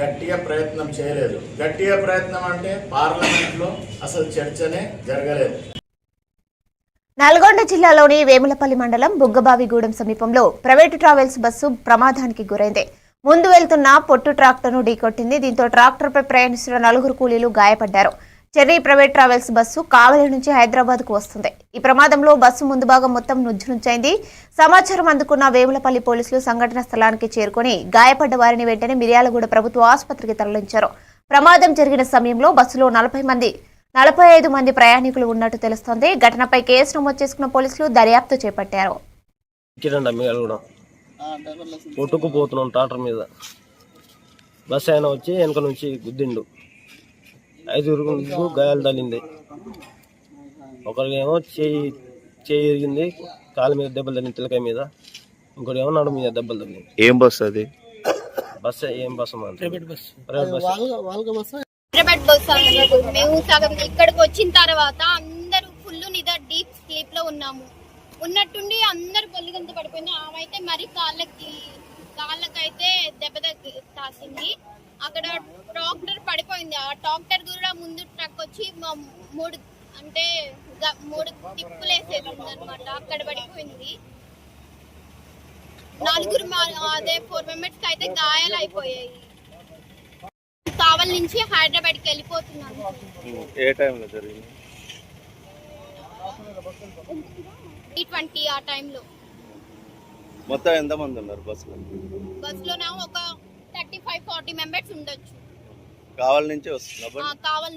గట్టిగా ప్రయత్నం చేయలేదు. గట్టిగా ప్రయత్నం అంటే పార్లమెంట్లో అసలు చర్చనే జరగలేదు. నల్గొండ జిల్లాలోని వేములపల్లి మండలం బుగ్గబావిగూడెం సమీపంలో ప్రైవేటు ట్రావెల్స్ బస్సు ప్రమాదానికి గురైంది. ముందు వెళ్తున్న పొట్టు ట్రాక్టర్ను ఢీకొట్టింది. దీంతో ట్రాక్టర్పై ప్రయాణిస్తున్న నలుగురు కూలీలు గాయపడ్డారు. Cherry private travels bus Kavali నుంచి హైదరాబాద్కు వస్తుంది. ఈ ప్రమాదంలో బస్సు ముందు భాగం మొత్తం నుజ్జు నుంచైంది సమాచారం అందుకున్న వేములపల్లి పోలీసులు సంఘటన స్థలానికి చేరుకొని గాయపడ్డ వారిని వెంటనే మిర్యాలగూడ ప్రభుత్వ ఆసుపత్రికి తరలించారు. ప్రమాదం జరిగిన సమయంలో బస్సులో నలభై మంది నలభై ఐదు మంది ప్రయాణికులు ఉన్నట్టు తెలుస్తోంది. ఘటనపై కేసు నమోదు చేసుకున్న పోలీసులు దర్యాప్తు చేపట్టారు. కొట్టుకుపోతున్నాం ట్రాక్టర్ మీద. బస్సు ఆయన వచ్చి వెనక నుంచి గుద్దిండు. ఐదుగురు గాయాలు తల్లింది ఒకరికేమో చేయి చేయి ఇరిగింది కాలు మీద దెబ్బలు తగిలింది తిలకాయ మీద. ఇంకోటి ఏమో నడు మీద దెబ్బలు తగిలింది. ఏం బస్ అది? బస్ ఏం బస్ ప్రైవేట్ ప్రైవేట్ మేము సగం ఇక్కడికి వచ్చిన తర్వాత అందరూ ఫుల్ నిద్ర డీప్ స్లీప్లో ఉన్నాము. ఉన్నట్టుండి అందరు పొల్లిగంత పడిపోయింది. ఆమె అయితే మరి కాళ్ళకి కాళ్ళకైతే దెబ్బ తగ్గి తాకింది. అక్కడ ట్రాక్టర్ పడిపోయింది. ఆ ట్రాక్టర్ కూడా ముందు ట్రక్ వచ్చి మా మూడు అంటే మూడు తిప్పులేసేది అనమాట అక్కడ పడిపోయింది. నలుగురు అదే ఫోర్ మెంబర్స్కి అయితే గాయాలు అయిపోయాయి కావల్ నుంచి హైదరాబాద్కి వెళ్ళిపోతున్నాను. ఏ టైంలో జరిగింది? ట్వంటీ ఆ టైంలో. మొత్తం ఉన్నారు బస్సులో? బస్సులోనే ఒక థర్టీ ఫైవ్ ఫార్టీ మెంబర్స్ ఉండొచ్చు. కావాలి నుంచి వస్తున్నా కావాలి